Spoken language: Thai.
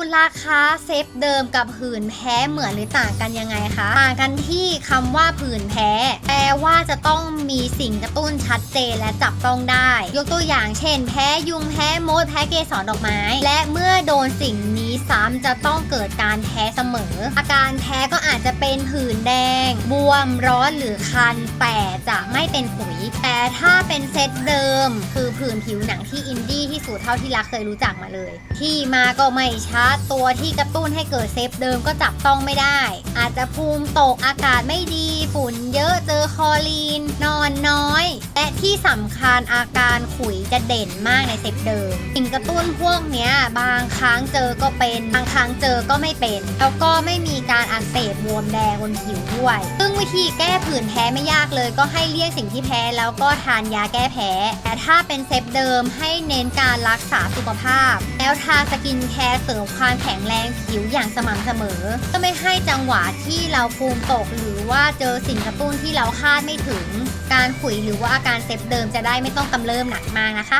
คุณราคาเซฟเดิมกับผื่นแพ้เหมือนหรือต่างกันยังไงคะ ต่างกันที่คำว่าผื่นแพ้ แปลว่าจะต้องมีสิ่งกระตุ้นชัดเจนและจับต้องได้ ยกตัวอย่างเช่น แพ้ยุงแพ้มดแพ้เกสรดอกไม้ และเมื่อโดนสิ่งนี้ซ้ำจะต้องเกิดการแพ้เสมอ อาการแพ้ก็อาจจะเป็นผื่นแดง บวมร้อนหรือคัน แต่จะไม่เป็นขุย แต่ถ้าเป็นเซตเดิม คือผื่นผิวหนังที่อินดี้ที่สุดเท่าที่รักเคยรู้จักมาเลย ที่มาก็ไม่ใชัดตัวที่กระตุ้นให้เกิดเซฟเดิมก็จับต้องไม่ได้ อาจจะภูมิตกอากาศไม่ดี ฝุ่นเยอะเจอคอลีน นอนน้อย และที่สำคัญอาการขุยจะเด่นมากในเซฟเดิมสิ่งกระตุ้นพวกนี้บางครั้งเจอก็เป็น บางครั้งเจอก็ไม่เป็น แล้วก็ไม่มี เสบบวมแดงบนผิวด้วย ซึ่งวิธีแก้ผื่นแพ้ไม่ยากเลย ก็ให้เลี่ยงสิ่งที่แพ้แล้วก็ทานยาแก้แพ้ แต่ถ้าเป็นเซฟเดิมให้เน้นการรักษาสุขภาพ แล้วทาสกินแคร์เสริมความแข็งแรงผิวอย่างสม่ำเสมอ ก็ไม่ให้จังหวะที่เราภูมิตกหรือว่าเจอสิ่งกระตุ้นที่เราคาดไม่ถึง การขุยหรือว่าอาการเซฟเดิมจะได้ไม่ต้องกำเริบหนักมากนะคะ